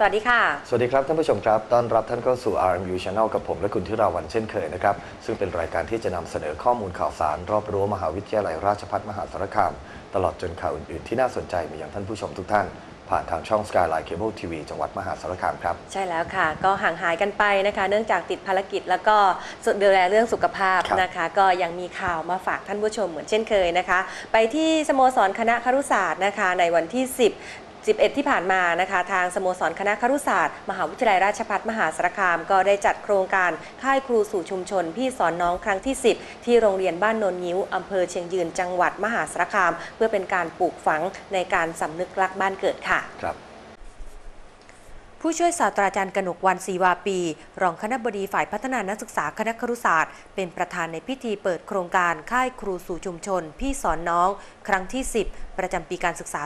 สวัสดีค่ะ สวัสดีครับท่านผู้ชมครับต้อนรับท่านเข้าสู่ RMU Channel กับผมและคุณทิราวันเช่นเคยนะครับ ซึ่งเป็นรายการที่จะนำเสนอข้อมูลข่าวสาร รอบรั้วมหาวิทยาลัยราชภัฏมหาสารคาม ตลอดจนข่าวอื่น ๆ ที่น่าสนใจมายังท่านผู้ชมทุกท่าน ผ่านทางช่อง Skyline Cable TV จังหวัดมหาสารคามครับ ใช่แล้วค่ะ ก็ห่างหายกันไปนะคะ เนื่องจากติดภารกิจแล้วก็ดูแลเรื่องสุขภาพครับนะคะ ก็ยังมีข่าวมาฝากท่านผู้ชมเหมือนเช่นเคยนะคะ ไปที่สโมสรคณะครุศาสตร์นะคะในวันที่ 10 11 ที่ผ่านมานะคะทางสโมสรคณะครุศาสตร์ มหาวิทยาลัยราชภัฏมหาสารคาม ก็ได้จัดโครงการค่ายครูสู่ชุมชน พี่สอนน้องครั้งที่ 10 ที่โรงเรียนบ้านโนนงิ้วอำเภอเชียงยืนจังหวัดมหาสารคาม เพื่อเป็นการปลูกฝังในการสำนึกรักบ้านเกิดค่ะครับ ผู้ช่วยศาสตราจารย์กนกวันศีวาปี รองคณบดีฝ่ายพัฒนานักศึกษาคณะครุศาสตร์ เป็นประธานในพิธีเปิดโครงการค่ายครูสู่ชุมชน พี่สอนน้อง ครั้งที่ 10 ประจำปีการศึกษา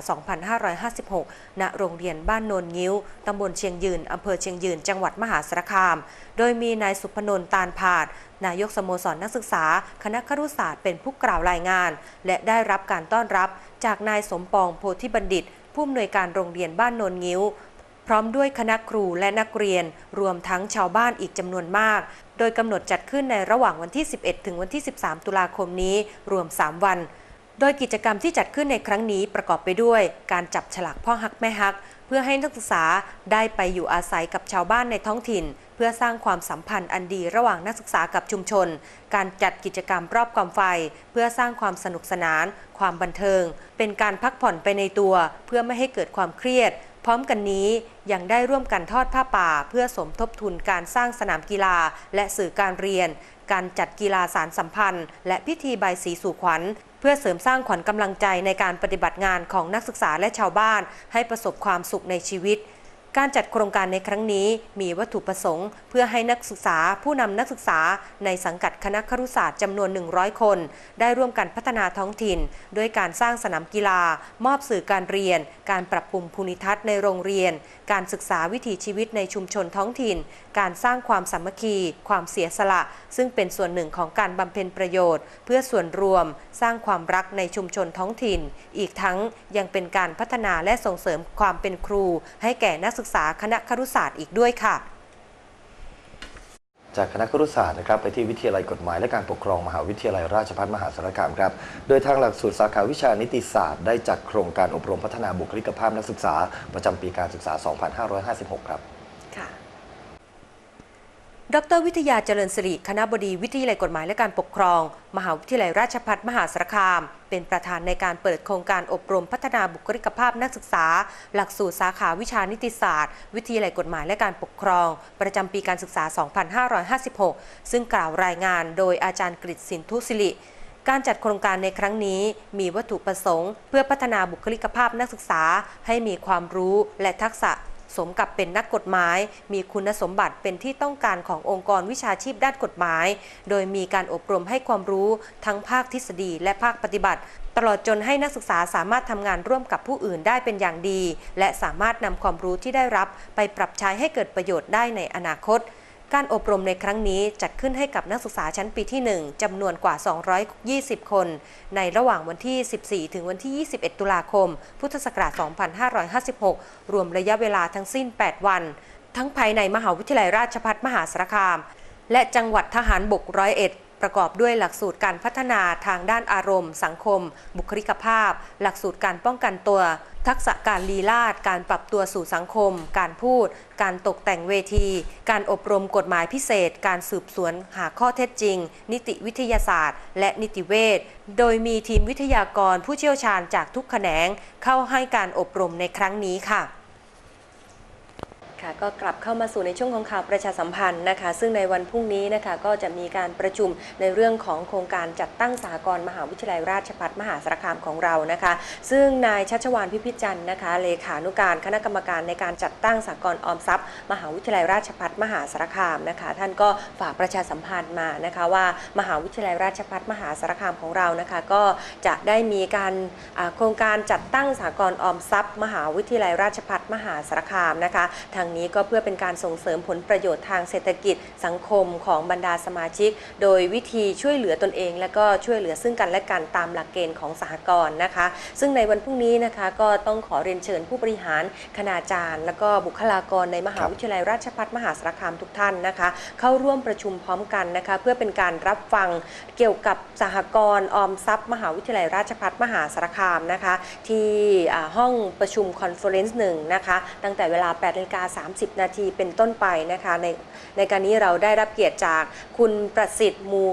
2556 ณ โรงเรียนบ้านโนนงิ้ว ตำบลเชียงยืน อำเภอเชียงยืน จังหวัดมหาสารคาม โดยมีนายสุพนนท์ตาลพาด นายกสโมสรนักศึกษา คณะครุศาสตร์เป็นผู้กล่าวรายงาน และได้รับการต้อนรับ จากนายสมปองโพธิบัณฑิตผู้อำนวยการโรงเรียนบ้านโนนงิ้ว พร้อมด้วยคณะครูและนักเรียน รวมทั้งชาวบ้านอีกจำนวนมาก โดยกำหนดจัดขึ้นในระหว่างวันที่ 11 ถึงวันที่ 13 ตุลาคมนี้ รวม 3 วัน โดยกิจกรรมที่จัดขึ้นในครั้งนี้ประกอบไปด้วย การจับฉลากพ่อฮักแม่ฮัก เพื่อให้นักศึกษาได้ไปอยู่อาศัยกับชาวบ้านในท้องถิ่น เพื่อสร้างความสัมพันธ์อันดีระหว่างนักศึกษากับชุมชน การจัดกิจกรรมรอบกองไฟ เพื่อสร้างความสนุกสนาน ความบันเทิง เป็นการพักผ่อนไปในตัว เพื่อไม่ให้เกิดความเครียด พร้อมกันนี้ยังได้ร่วมกันทอดผ้าป่า เพื่อสมทบทุนการสร้างสนามกีฬา และสื่อการเรียน การจัดกีฬาสารสัมพันธ์ และพิธีใบสีสู่ขวัญ เพื่อเสริมสร้างขวัญกำลังใจในการปฏิบัติงานของนักศึกษาและชาวบ้าน ให้ประสบความสุขในชีวิต การจัดโครงการในครั้งนี้มีวัตถุประสงค์ เพื่อให้นักศึกษาผู้นำนักศึกษาในสังกัดคณะครุศาสตร์จำนวน 100 คน ได้ร่วมกันพัฒนาท้องถิ่น ด้วยการสร้างสนามกีฬา มอบสื่อการเรียน การปรับปรุงภูมิทัศน์ในโรงเรียน การศึกษาวิถีชีวิตในชุมชนท้องถิ่น การสร้างความสามัคคี ความเสียสละ ซึ่งเป็นส่วนหนึ่งของการบำเพ็ญประโยชน์ เพื่อส่วนรวม สร้างความรักในชุมชนท้องถิ่น อีกทั้งยังเป็นการพัฒนาและส่งเสริมความเป็นครู ให้แก่นักศึกษาคณะครุศาสตร์อีกด้วยค่ะ จากคณะครุศาสตร์นะครับไปที่วิทยาลัยกฎหมายและการปกครองมหาวิทยาลัยราชภัฏมหาสารคามครับ โดยทางหลักสูตรสาขาวิชานิติศาสตร์ได้จัดโครงการอบรมพัฒนาบุคลิกภาพนักศึกษา ประจำปีการศึกษา 2556 ครับ ค่ะ ดรวิทยาเจริญสิริ คณะบดีวิทยาลัยกฎหมายและการปกครอง มหาวิทยาลัยราชภัฏมหาสารคาม เป็นประธานในการเปิดโครงการอบรมพัฒนาบุคลิกภาพนักศึกษา หลักสูตรสาขาวิชานิติศาสตร์ วิทยาลัยกฎหมายและการปกครอง ประจำปีการศึกษา 2556 ซึ่งกล่าวรายงานโดยอาจารย์กฤษสินทุศิริการจัดโครงการในครั้งนี้มีวัตถุประสงค์ เพื่อพัฒนาบุคลิกภาพนักศึกษาให้มีความรู้และทักษะ สมกับเป็นนักกฎหมาย มีคุณสมบัติเป็นที่ต้องการขององค์กรวิชาชีพด้านกฎหมาย โดยมีการอบรมให้ความรู้ทั้งภาคทฤษฎีและภาคปฏิบัติ ตลอดจนให้นักศึกษาสามารถทำงานร่วมกับผู้อื่นได้เป็นอย่างดี และสามารถนำความรู้ที่ได้รับไปปรับใช้ให้เกิดประโยชน์ได้ในอนาคต การอบรมในครั้งนี้จัดขึ้นให้กับนักศึกษาชั้นปีที่ 1จำนวนกว่า 220 คน ในระหว่างวันที่ 14 ถึงวันที่ 21 ตุลาคม พุทธศักราช 2556 รวมระยะเวลาทั้งสิ้น 8 วัน ทั้งภายในมหาวิทยาลัยราชภัฏมหาสารคาม และจังหวัดทหารบกร้อยเอ็ด ประกอบด้วยหลักสูตรการพัฒนาทางด้านอารมณ์ สังคม บุคลิกภาพ หลักสูตรการป้องกันตัว ทักษะการลีลาด การปรับตัวสู่สังคม การพูด การตกแต่งเวที การอบรมกฎหมายพิเศษ การสืบสวนหาข้อเท็จจริง นิติวิทยาศาสตร์ และนิติเวช โดยมีทีมวิทยากรผู้เชี่ยวชาญจากทุกแขนง เข้าให้การอบรมในครั้งนี้ค่ะ ค่ะก็กลับเข้ามาสู่ในช่วงของข่าวประชาสัมพันธ์นะคะ ซึ่งในวันพรุ่งนี้นะคะก็จะมีการประชุมในเรื่องของโครงการจัดตั้งสหกรมหาวิทยาลัยราชภัฏมหาสารคามของเรานะคะ ซึ่งนายชัชวานพิพิจันทร์นะคะเลขานุการคณะกรรมการในการจัดตั้งสหกรออมทรัพย์ มหาวิทยาลัยราชภัฏมหาสารคามนะคะ ท่านก็ฝากประชาสัมพันธ์มานะคะว่ามหาวิทยาลัยราชภัฏมหาสารคามของเรานะคะ ก็จะได้มีการโครงการจัดตั้งสหกรออมทรัพย์ มหาวิทยาลัยราชภัฏมหาสารคามนะคะทางนี้ก็เพื่อเป็นการส่งเสริมผลประโยชน์ทางเศรษฐกิจสังคมของบรรดาสมาชิก โดยวิธีช่วยเหลือตนเอง และก็ช่วยเหลือซึ่งกันและกันตามหลักเกณฑ์ของสหกรณ์นะคะ ซึ่งในวันพรุ่งนี้นะคะก็ต้องขอเรียนเชิญผู้บริหารคณาจารย์ และก็บุคลากรในมหาวิทยาลัยราชภัฏมหาสารคามทุกท่านนะคะ เข้าร่วมประชุมพร้อมกันนะคะ เพื่อเป็นการรับฟังเกี่ยวกับสหกรณ์ออมทรัพย์ มหาวิทยาลัยราชภัฏมหาสารคามนะคะ ที่ห้องประชุมคอนเฟอเรนซ์หนึ่งนะคะ ตั้งแต่เวลา8นาฬิกา30 นาทีเป็นต้นไปนะคะในในการนี้เราได้รับเกียรติจากคุณประสิทธิ์มู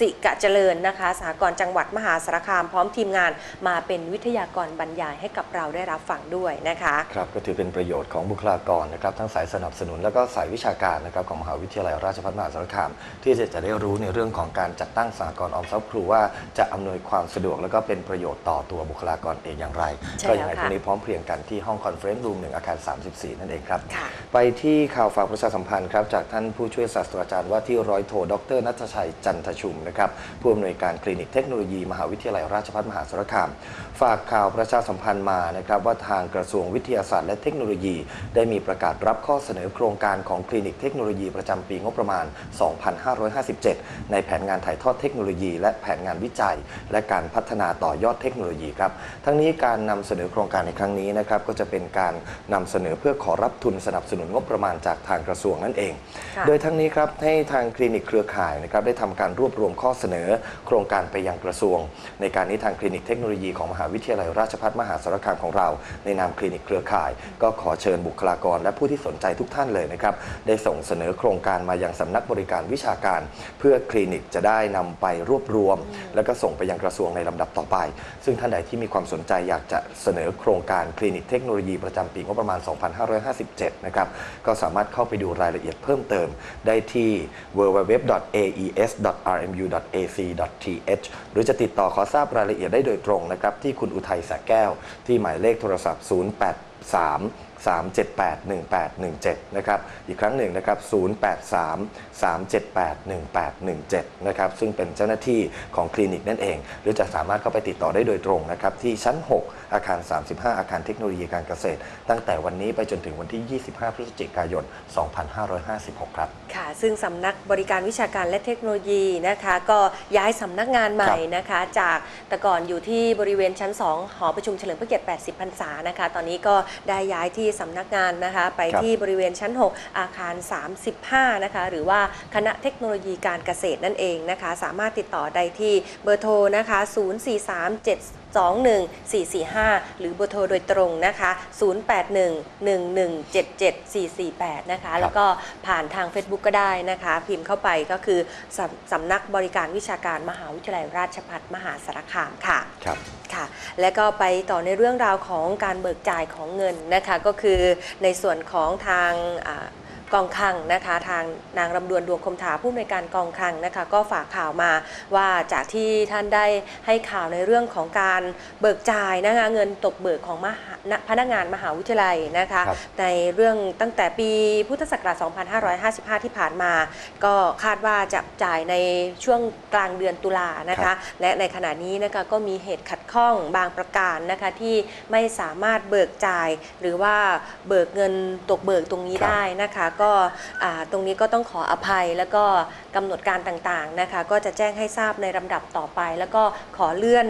สิกะเจริญนะคะสหกรณ์จังหวัดมหาสารคามพร้อมทีมงานมาเป็นวิทยากรบรรยายให้กับเราได้รับฟังด้วยนะคะครับก็ถือเป็นประโยชน์ของบุคลากรนะครับทั้งสายสนับสนุนและก็สายวิชาการนะครับของมหาวิทยาลัยราชภัฏมหาสารคาม ที่จะจะได้รู้ในเรื่องของการจัดตั้งสหกรณ์ออมทรัพย์ครูว่าจะอำนวยความสะดวกและก็เป็นประโยชน์ต่อตัวบุคลากรเองอย่างไรใช่ก็ยังไงแล้วค่ะพรุ่งนี้พร้อมเพรียงกันที่ห้องคอนเฟอเรนซ์รูมหนึ่งอาคาร 34 นั่นเองครับค่ะไปที่ข่าวฝากประชาสัมพันธ์ครับจากท่านผู้ช่วยศาสตราจารย์ว่าที่ร้อยโทดรนัทชัยจันทชุมนะครับผู้อำนวยการคลินิกเทคโนโลยี มหาวิทยาลัยราชภัฏมหาสารคาม ฝากข่าวประชาสัมพันธ์มานะครับว่าทางกระทรวงวิทยาศาสตร์และเทคโนโลยี ได้มีประกาศรับข้อเสนอโครงการของคลินิกเทคโนโลยีประจำปีงบประมาณ 2557 ในแผนงานถ่ายทอดเทคโนโลยี และแผนงานวิจัย และการพัฒนาต่อยอดเทคโนโลยีครับทั้งนี้การนำเสนอโครงการในครั้งนี้นะครับก็จะเป็นการนำเสนอเพื่อขอรับทุนสนับสนุนงบประมาณจากทางกระทรวงนั่นเองค่ะโดยทั้งนี้ครับให้ทางคลินิกเครือข่ายนะครับได้ทำการรวบรวมข้อเสนอ โครงการไปยังกระทรวง ในการนี้ทางคลินิกเทคโนโลยีของมหาวิทยาลัยราชภัฏมหาสารคามของเรา ในนามคลินิกเครือข่าย ก็ขอเชิญบุคลากร และผู้ที่สนใจทุกท่านเลยนะครับได้ส่งเสนอโครงการมายังสำนักบริการวิชาการ เพื่อคลินิกจะได้นำไปรวบรวม แล้วก็ส่งไปยังกระทรวงในลำดับต่อไป ซึ่งท่านใดที่มีความสนใจอยากจะเสนอโครงการคลินิกเทคโนโลยีประจำปีงบประมาณ 2557 นะครับ ก็สามารถเข้าไปดูรายละเอียดเพิ่มเติมได้ที่ www.aes.rmu www.ac.th หรือจะติดต่อขอทราบรายละเอียดได้โดยตรงนะครับที่คุณอุทัยสะแก้ว ที่หมายเลขโทรศัพท์ 083 378 1817 นะครับ อีกครั้งหนึ่งนะครับ 083 378 1817 นะครับ ซึ่งเป็นเจ้าหน้าที่ของคลินิกนั่นเอง หรือจะสามารถเข้าไปติดต่อได้โดยตรงนะครับ ที่ชั้น 6 อาคาร 35 อาคารเทคโนโลยีการเกษตร ตั้งแต่วันนี้ไปจนถึงวันที่ 25 พฤศจิกายน 2556 ครับ ค่ะ ซึ่งสำนักบริการวิชาการและเทคโนโลยีนะคะ ก็ย้ายสำนักงานใหม่นะคะ จากแต่ก่อนอยู่ที่บริเวณชั้น 2 หอประชุมเฉลิมพระเกียรติ 80 พรรษานะคะ ตอนนี้ก็ได้ย้ายที่สำนักงานนะคะ ไปครับที่บริเวณชั้น 6 อาคาร 35 นะคะ หรือว่าคณะเทคโนโลยีการเกษตรนั่นเองนะคะ สามารถติดต่อได้ที่เบอร์โทรนะคะ 0437214445หรือเบอร์โทรโดยตรงนะคะ 0811177448 นะคะ แล้วก็ผ่านทาง Facebook ก็ได้นะคะ พิมพ์เข้าไปก็คือสำสำนักบริการวิชาการมหาวิทยาลัยราชภัฏมหาสารคามค่ะ ครับค่ะ และก็ไปต่อในเรื่องราวของการเบิกจ่ายของเงินนะคะก็คือในส่วนของทาง กองคลังนะคะ ทางนางรำดวนดวงคมถาผู้อำนวยการกองคลังนะคะ ก็ฝากข่าวมาว่าจากที่ท่านได้ให้ข่าวในเรื่องของการเบิกจ่ายนะคะเงินตกเบิกของมหาพนักงานมหาวิทยาลัยนะคะครับในเรื่องตั้งแต่ปีพุทธศักราช 2555 ที่ผ่านมา ก็คาดว่าจะจ่ายในช่วงกลางเดือนตุลานะครัคะบและในขณะนี้นะคะก็มีเหตุขัดข้องบางประการนะคะที่ไม่สามารถเบิกจ่ายหรือว่าเบิกเงินตกเบิกตรงนี้ครับได้นะคะก็อ่าตรงนี้ก็ต้องขออภัยแล้วก็กำหนดการต่างๆนะคะ ก็จะแจ้งให้ทราบในลำดับต่อไป แล้วก็ขอเลื่อน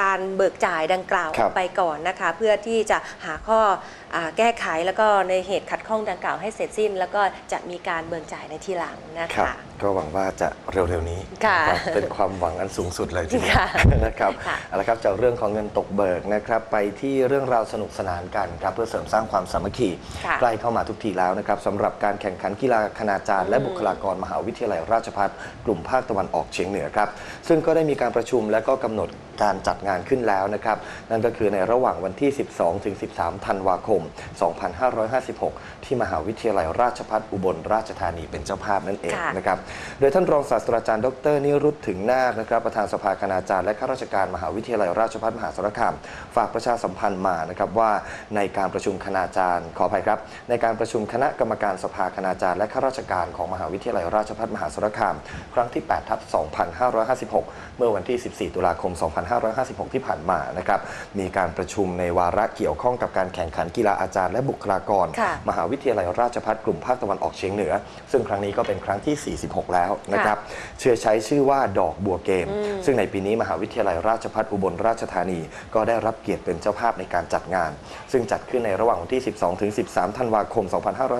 การเบิกจ่ายดังกล่าวครับไปก่อนนะคะ เพื่อที่จะหาข้ออา แก้ไขแล้วก็ในเหตุขัดข้องดังกล่าวให้เสร็จสิ้น แล้วก็จะมีการเบิกจ่ายในทีหลังนะครัคะบก็หวังว่าจะเร็วๆนี้ค่ะนะครับเป็นความหวังอันสูงสุดเลยทีเดียวค่ะนะครับค่ะเอาละครับจากเรื่องของเงินตกเบิกนะครับ ไปที่เรื่องราวสนุกสนานกันครับเพื่อเสริมสร้างความสามัคคีค่ะใกล้เข้ามาทุกทีแล้วนะครับสำหรับการแข่งขันกีฬาคณาจารย์และบุคลากรมหาวิทยาลัยราชภัฏกลุ่มภาคตะวันออกเฉียงเหนือครับ ซึ่งก็ได้มีการประชุมและก็กำหนดการจัดงานขึ้นแล้วนะครับ นั่นก็คือในระหว่างวันที่ 12ถึง13 ธันวาคม2556 ที่มหาวิทยาลัยราชภัฏอุบลราชธานีเป็นเจ้าภาพนั่นเองค่ะนะครับ โดยท่านรองศาสตราจารย์ดรนิรุตถึงนาคนะครับประธานสภาคณาจารย์และข้าราชการมหาวิทยาลัยราชภัฏมหาสารคามฝากประชาสัมพันธ์มานะครับว่าในการประชุมคณาจารย์ขออภัยครับ ในการประชุมคณะกรรมการสภาคณาจารย์และข้าราชการของมหาวิทยาลัยราชภัฏมหาสารคาม ครั้งที่8ทับ2556 เมื่อวันที่ 14 ตุลาคม 2556 ที่ผ่านมานะครับมีการประชุมในวาระเกี่ยวข้องกับการแข่งขันกีฬาาอาจารย์และบุคลากรค่ะมหาวิทยาลัยราชภัฏกลุ่มภาคตะวันออกเฉียงเหนือ ซึ่งครั้งนี้ก็เป็นครั้งที่ 46 แล้วนะครับเชื่อใช้ชื่อว่าดอกบัวเกม ซึ่งในปีนี้มหาวิทยาลัยราชภัฏอุบลราชธานี ก็ได้รับเกียรติเป็นเจ้าภาพในการจัดงาน ซึ่งจัดขึ้นในระหว่างวันที่ 12 ถึง 13 ธันวาคม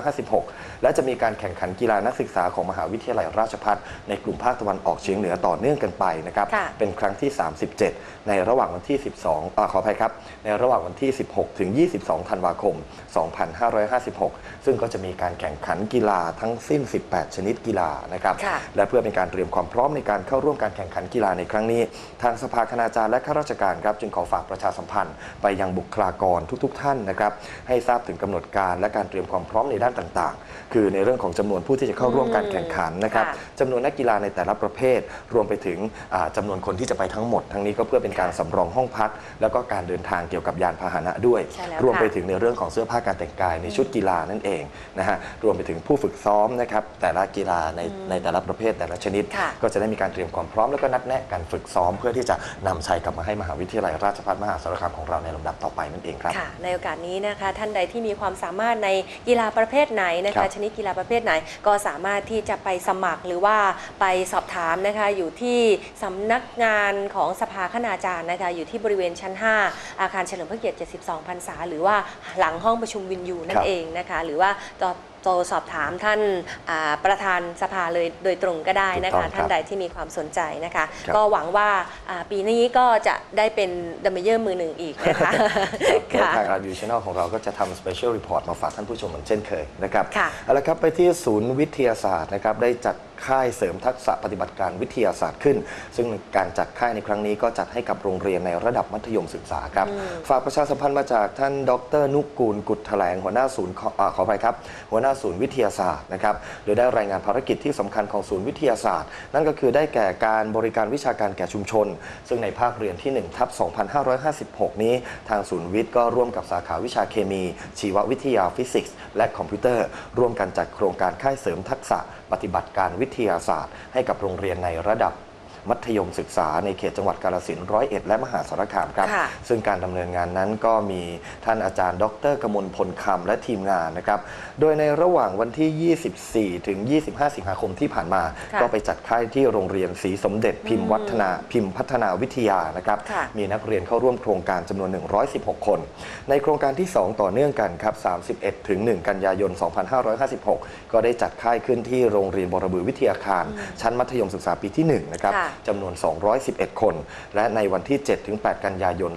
2556 และจะมีการแข่งขันกีฬานักศึกษาของมหาวิทยาลัยราชภัฏในกลุ่มภาคตะวันออกเฉียงเหนือต่อเนื่องกันไปนะครับค่ะเป็นครั้งที่ 37 ในระหว่างวันที่ 12อาขออภัยครับในระหว่างวันที่ 16 ถึง 22 ธันวาคม2556 ซึ่งก็จะมีการแข่งขันกีฬาทั้งสิ้น 18 ชนิดกีฬานะครับค่ะและเพื่อเป็นการเตรียมความพร้อมในการเข้าร่วมการแข่งขันกีฬาในครั้งนี้ ทางสภาคณาจารย์และข้าราชการครับจึงขอฝากประชาสัมพันธ์ไปยังบุคลากรทุก ๆ ท่านนะครับให้ทราบถึงกำหนดการและการเตรียมความพร้อมในด้านต่างๆ คือในเรื่องของจำนวนผู้ที่จะเข้าร่วมการแข่งขันนะครับค่ะจำนวนนักกีฬาในแต่ละประเภท รวมไปถึงอ่าจำานวนคนที่จะไปทั้งหมด ทั้งนี้ก็เพื่อเป็นการสำรองห้องพัก แล้วก็การเดินทางเกี่ยวกับยานพาหนะด้วยใช่แล้วรวมไปค่ะถึงในเรื่องของเสื้อผ้าการแต่งกายในชุดกีฬานั่นเองนะฮะรวมไปถึงผู้ฝึกซ้อมนะครับแต่ละกีฬาในในแต่ละประเภทแต่ละชนิดค่ะก็จะได้มีการเตรียมความพร้อมแล้วก็นัดแนะการฝึกซ้อม เพื่อที่จะนำชัยกลับมาให้มหาวิทยาลัยราชภัฏมหาสารคามของเราในลำดับต่อไปนั่นเองครับค่ะในโอกาสนี้นะคะท่านใดที่มีความสามารถในกีฬาประเภทไหนนะครัคะบชนิดกีฬาประเภทไหนก็สามารถที่จะไปสมัครหรือว่าไปสอบถามนะคะอยู่ที่สำนักงานของสภาคณาจารย์นะคะอยู่ที่บริเวณชั้น 5 อาคารเฉลิมพระเกียรติ 72พรรษาหรือว่าหลังห้องประชุมวินยูนั่ครันบเองนะคะ หรือว่าต่อโทรสอบถามท่านอ่าประธานสภาเลยโดยตรงก็ได้นะถูกต้คะองครับท่านใดที่มีความสนใจนะคะครับก็หวังว่าอ่าปีนี้ก็จะได้เป็นดัมเบลเยอร์มือหนึ่งอีกนะคะแล้วทางอาร์ดิชแนลของเราก็จะทำ Special Report มาฝากท่านผู้ชมเหมือนเช่นเคยนะครับค่ะเอาละครับไปที่ศูนย์วิทยาศาสตร์นะครับได้จัด ค่ายเสริมทักษะปฏิบัติการวิทยาศาสตร์ขึ้น ซึ่งการจัดค่ายในครั้งนี้ก็จัดให้กับโรงเรียนในระดับมัธยมศึกษาครับ ฝากประชาสัมพันธ์มาจากท่านดร นุกูลกุฎแถลงหัวหน้าศูนย์ขออาขออภัยครับ หัวหน้าศูนย์วิทยาศาสตร์นะครับ โดยได้รายงานภารกิจที่สำคัญของศูนย์วิทยาศาสตร์ นั่นก็คือได้แก่การบริการวิชาการแก่ชุมชน ซึ่งในภาคเรียนที่1ทับ2556 นี้ทางศูนย์วิทย์ก็ร่วมกับสาขาวิชาเคมี ชีววิทยาฟิสิกส์และคอมพิวเตอร์ ร่วมกันจัดโครงการค่ายเสริมทักษะปฏิบัติการวิททยาศาสตร์ ให้กับโรงเรียนในระดับ มัธยมศึกษาในเขตจังหวัดกาฬสินธุ์ร้อยเอ็ดและมหาสารคามครับค่ะซึ่งการดำเนินงานนั้นก็มีท่านอาจารย์ ดรกมลพลคำและทีมงานนะครับ โดยในระหว่างวันที่ 24 ถึง 25 สิงหาคมที่ผ่านมาค่ะก็ไปจัดค่ายที่โรงเรียนศรีสมเด็จพิมพ์วัฒนาพิมพ์พัฒนาวิทยานะครับค่ะมีนักเรียนเข้าร่วมโครงการจำนวน 116 คน ในโครงการที่ 2 ต่อเนื่องกันครับ 31 ถึง 1 กันยายน 2556 ก็ได้จัดค่ายขึ้นที่โรงเรียนบรบือวิทยาคาร ชั้นมัธยมศึกษาปีที่ 1 นะครับค่ะจำนวน 211 คน และในวันที่7ถึง8กันยายน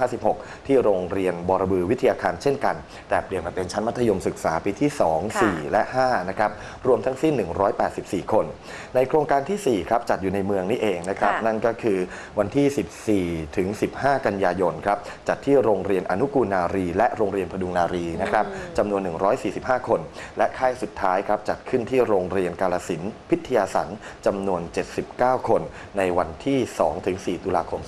2556 ที่โรงเรียนบรบือวิทยาคารเช่นกัน แต่เปลี่ยนมาเป็นชั้นมัธยมศึกษาปีที่2ค่ะ4และ 5 นะครับ รวมทั้งสิ้น 184 คน ในโครงการทีสี่4 ครับ จัดอยู่ในเมืองนี่เองนะครับค่ะนั่นก็คือวันที่ 14 ถึง 15 กันยายนครับ จัดที่โรงเรียนอนุกูลนารี และโรงเรียนพดุงนารีนะครับจำนวน 145 คน และค่ายสุดท้ายครับ จัดขึ้นที่โรงเรียนกาลสินธุ์พิทยาสันจำนวน 79 คนในวันที่2ถึง4ตุลาคม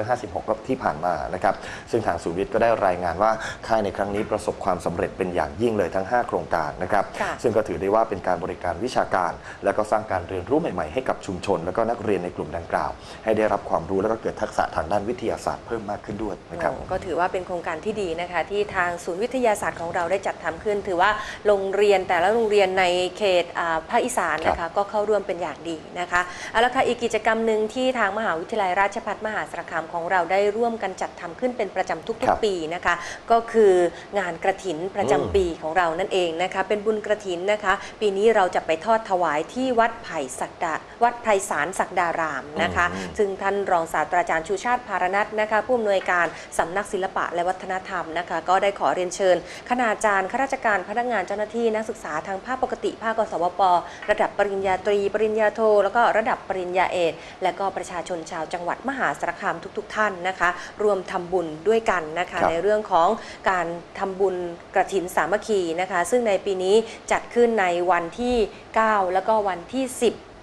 2556 ที่ผ่านมานะครับซึ่งทางศูนย์วิทย์ก็ได้รายงานว่าค่ายในครั้งนี้ประสบความสำเร็จเป็นอย่างยิ่งเลยทั้ง 5 โครงการนะครับค่ะซึ่งก็ถือได้ว่าเป็นการบริการวิชาการ และก็สร้างการเรียนรู้ใหม่ๆให้กับชุมชน และก็นักเรียนในกลุ่มดังกล่าว ให้ได้รับความรู้และก็เกิดทักษะทางด้านวิทยาศาสตร์เพิ่มมากขึ้นด้วยนะครับโอ้ก็ถือว่าเป็นโครงการที่ดีนะคะ ที่ทางศูนย์วิทยาศาสตร์ของเราได้จัดทำขึ้น ถือว่าโรงเรียนแต่ละโรงเรียนในเขตอ่าภาคอีสานนะครัคะบก็เข้าร่วมเป็นอย่างดีนะคะเอาละค่ะอีกกิจกรรมหนึ่งที่ทางมหาวิทยาลัยราชภัฏมหาสารคามของเราได้ร่วมกันจัดทำขึ้นเป็นประจำทุกครับๆปีนะคะ ก็คืองานกระถินประจำอืมปีของเรานั่นเองนะคะ เป็นบุญกระถินนะคะ ปีนี้เราจะไปทอดถวายที่วัดไผ่สักดาวัดไพศาลศักดารามนะคะอืมซึ่งท่านรองศาสตราจารย์ชูชาติพารนัทนะคะผู้อำนวยการสำนักศิลปะและวัฒนธรรมนะคะ ก็ได้ขอเรียนเชิญคณาจารย์ข้าราชการพนักงานเจ้าหน้าที่นักศึกษาทางภาคปกติภาคกสวป ระดับปริญญาตรี ปริญญาโท แล้วก็ระดับปริญญาเอกและก็ประชาชนชาวจังหวัดมหาสารคามทุก ๆ ท่านนะคะ รวมทำบุญด้วยกันนะคะครับในเรื่องของการทำบุญกระถินสามัคคีนะคะ ซึ่งในปีนี้จัดขึ้นในวันที่ 9 แล้วก็วันที่ 10อ่า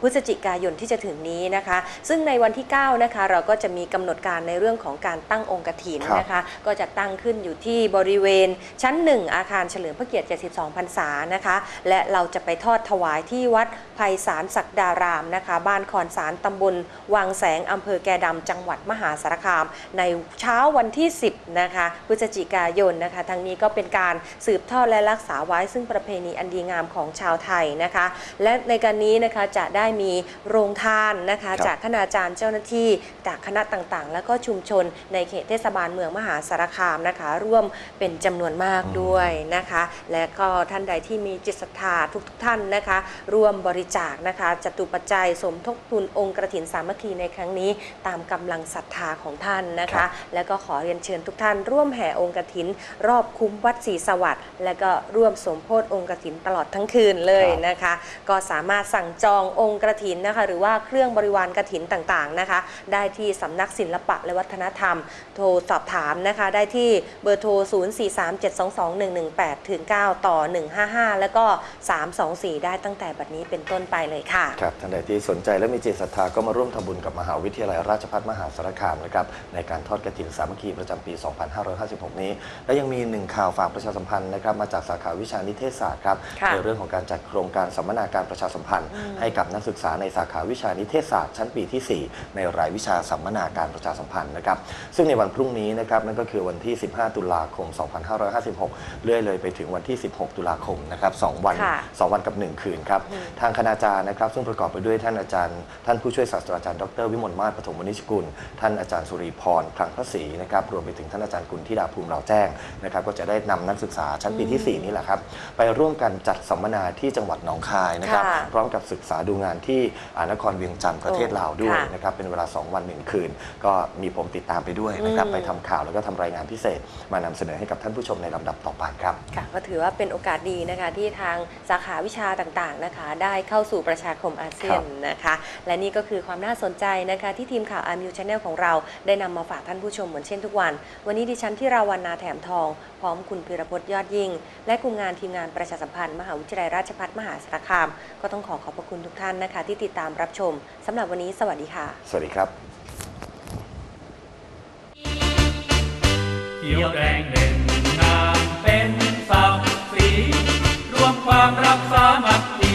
พฤศจิกายนที่จะถึงนี้นะคะ ซึ่งในวันที่ 9 นะคะ เราก็จะมีกำหนดการในเรื่องของการตั้งองค์กถินนะคะ ก็จะตั้งขึ้นอยู่ที่บริเวณชั้น 1 อาคารเฉลิมพระเกียรติ 72 พรรษานะคะ และเราจะไปทอดถวายที่วัดไพศาลศักดารามนะคะ บ้านคอนสารตำบลวังแสงอำเภอแกดำจังหวัดมหาสารคาม ในเช้าวันที่ 10 นะคะ พฤศจิกายนนะคะ ทั้งนี้ก็เป็นการสืบทอดและรักษาไว้ซึ่งประเพณีอันดีงามของชาวไทยนะคะ และในการนี้นะคะจะได้มีโรงทานนะคะครับจากคณาจารย์เจ้าหน้าที่จากคณะต่างๆ แล้วก็ชุมชนในเขตเทศบาลเมืองมหาสารคามนะคะ ร่วมเป็นจำนวนมากด้วยนะคะ และก็ท่านใดที่มีจิตศรัทธาทุกๆท่านนะคะ ร่วมบริจาคนะคะจตุปัจจัยสมทบทุนองค์กระถินสามัคคีในครั้งนี้ ตามกำลังศรัทธาของท่านนะครัคะบแล้วก็ขอเรียนเชิญทุกท่าน ร่วมแห่องค์กฐิน รอบคุ้มวัดศรีสวัสดิ์และก็ร่วมสมโพธองค์กฐินตลอดทั้งคืนเลยนะคะ ก็สามารถสั่งจององค์กฐินนะคะหรือว่าเครื่องบริวารกฐินต่างๆนะคะ ได้ที่สำนักศิลปะและวัฒนธรรม โทรสอบถามนะคะ ได้ที่เบอร์โทร 0437221118ถึง9ต่อ 155 แล้วก็ 324 ได้ตั้งแต่บัดนี้เป็นต้นไปเลยค่ะครับท่านใดที่สนใจและมีจิตศรัทธาก็มาร่วมทำบุญกับมหาวิทยาลัยราชภัฏมหาสารคามนะครับในการทอดกฐินสามัคคีประจำปี 2556 นี้ และยังมีหนึ่งข่าวฝากประชาสัมพันธ์นะครับมาจากสาขาวิชานิเทศศาสตร์ครับค่ะในเรื่องของการจัดโครงการสัมมนาการประชาสัมพันธ์ให้กับนักศึกษาในสาขาวิชานิเทศศาสตร์ชั้นปีที่ 4 ในรายวิชาสัมมนาการประชาสัมพันธ์นะครับ ซึ่งในวันพรุ่งนี้นะครับนั่นก็คือวันที่ 15 ตุลาคม 2556เลื่อยเลยไปถึงวันที่ 16 ตุลาคมนะครับสองวันค่ะสองวันกับ 1 คืนครับ ทางคณาจารย์นะครับ ซึ่งประกอบไปด้วยท่านอาจารย์ ท่านผู้ช่วยศาสตราจารย์ ดร วิมลมาศปฐมวณิชกุล ท่านอาจารย์สุริพรคลังพระศรีนะครับ รวมไปถึงท่านอาจารย์กุลธิดาภูมิเราแจ้งนะครับ ก็จะได้นำนักศึกษาชั้นปีที่ 4 นี่แหละครับ ไปร่วมกันจัดสัมมนาที่จังหวัดหนองคายนะครับค่ะพร้อมกับศึกษาดูงานที่อ่านครเวียงจันทร์ประเทศลาวด้วยค่ะนะครับเป็นเวลา 2 วัน 1 คืน ก็มีผมติดตามไปด้วยนะครับอืมไปทำข่าวแล้วก็ทำรายงานพิเศษ มานำเสนอให้กับท่านผู้ชมในลำดับต่อไปครับค่ะก็ถือว่าเป็นโอกาสดีนะคะที่ทางสาขาวิชาต่างๆนะคะ ได้เข้าสู่ประชาคมอาเซียนนะคะ และนี่ก็คือความน่าสนใจนะคะที่ทีมข่าวอาร์มิวชาแนลของเราได้นำมาฝากท่านผู้ชมเหมือนเช่นทุกวัน วันนี้ดิฉันที่ราวันนาแถมทอง พร้อมคุณพิรพจน์ยอดยิ่ง และกลุ่มงานทีมงานประชาสัมพันธ์มหาวิทยาลัยราชภัฏมหาสารคาม ก็ต้องขอขอบพระคุณทุกท่านนะคะ ที่ติดตามรับชมสำหรับวันนี้สวัสดีค่ะ สวัสดีครับเขียวแดงเด่นงามเป็นศักดิ์ศรีรวมความรักสามัคคี